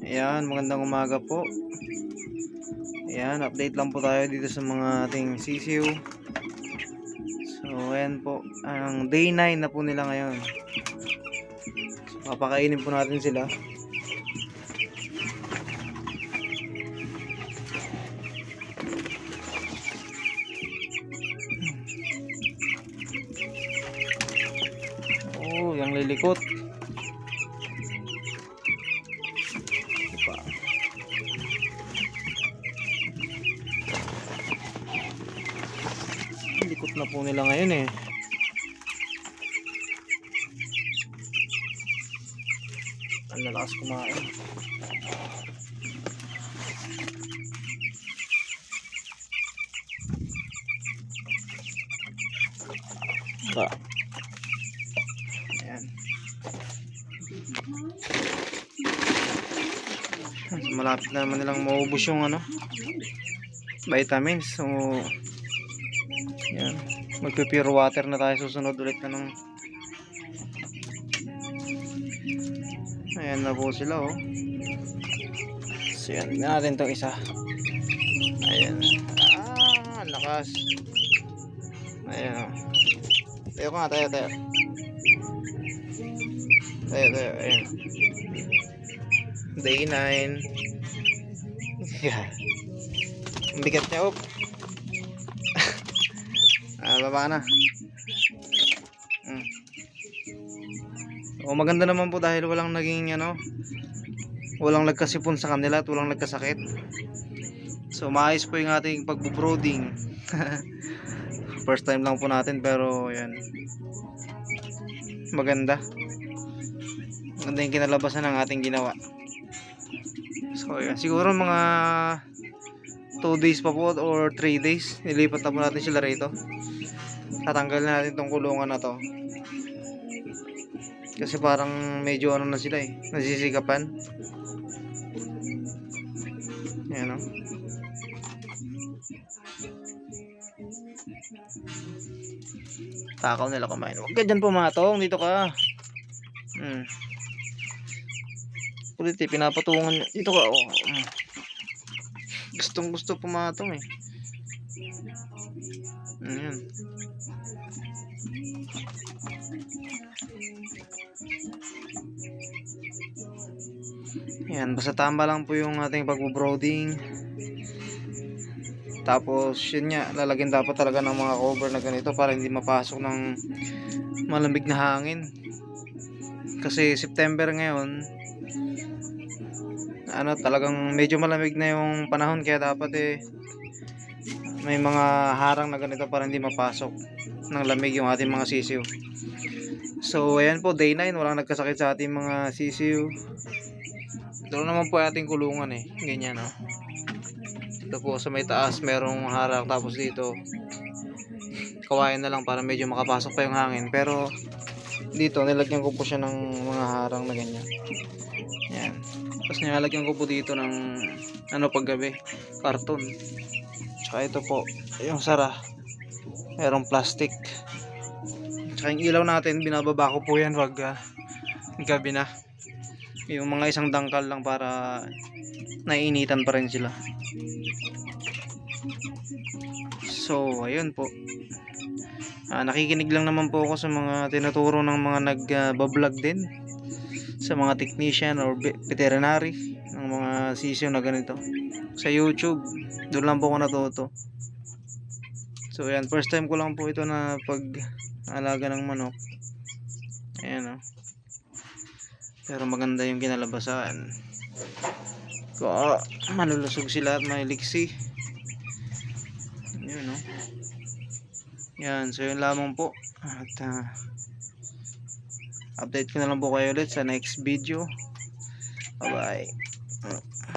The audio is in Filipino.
Ayan, magandang umaga po. Ayan, update lang po tayo dito sa mga ating sisiw. So, ayan po. Ang day 9 na po nila ngayon. So, papakainin po natin sila. Oh, yung lilikot. Na po nila ngayon eh. Ang lalakas kumain. Pa. Ayan. Malapit na naman nilang maubos yung ano vitamins. So, yan. Magpe-pure water na tayo susunod ulit na ng Ayan na po sila oh. So yan, natin tong isa. Ayan. Ah, lakas. Ayan oh. Tayo ko nga, tayo, tayo. Tayo, tayo, ayan. Day 9. Yeah. Ang bigat niya, oh. ah, baba na. Mm. O maganda naman po dahil walang naging ano, walang nagkasipon sa kanila at walang nagkasakit. So maayos po yung ating pagbo-brooding. First time lang po natin pero yan. Maganda. Maganda yung kinalabasan ng ating ginawa. So yan, siguro mga 2 days pa po or 3 days nilipat na po natin sila rito. Tatanggal na natin tong kulungan na to. Kasi parang medyo ano na sila eh nasisikapan yan o takaw nila kumain. Huwag ka dyan pumatong dito ka. Hmm. Kulit eh pinapatungan dito ka oh. Gustong gusto pumatong eh Ayan. Ayan, basta tama lang po yung ating pagbo-brooding. Tapos, yun nga, lalagyan dapat talaga ng mga cover na ganito para hindi mapasok ng malamig na hangin. Kasi September ngayon, ano, talagang medyo malamig na yung panahon kaya dapat eh may mga harang na ganito para hindi mapasok ng lamig yung ating mga sisiw. So, ayan po, day 9, walang nagkasakit sa ating mga sisiw. Ito naman po ating kulungan eh. Ganyan, no? Ito po, sa may taas, merong harang. Tapos dito, kawayan na lang para medyo makapasok pa yung hangin. Pero, dito, nilagyan ko po siya ng mga harang na ganyan. Yan. Tapos nilalagyan ko po dito ng, ano, paggabi, karton. Tsaka ito po, yung sara. Merong plastic. Tsaka yung ilaw natin, binababa ko po yan wag ah, gabi na. Yung mga isang dangkal lang para naiinitan pa rin sila. So, ayun po. Ah, nakikinig lang naman po ako sa mga tinuturo ng mga nag-vlog din sa mga technician or ve- veterinary ng mga sisyo na ganito sa YouTube. Doon lang po ako natuto. So ayan, first time ko lang po ito na pag alaga ng manok. Ayan o. Pero maganda yung kinalabasan. Ko, malulusog sila at maliksi. Yun o. Yan, so yun lamang po. At ah, update ko na lang po kayo ulit sa next video. Bye bye.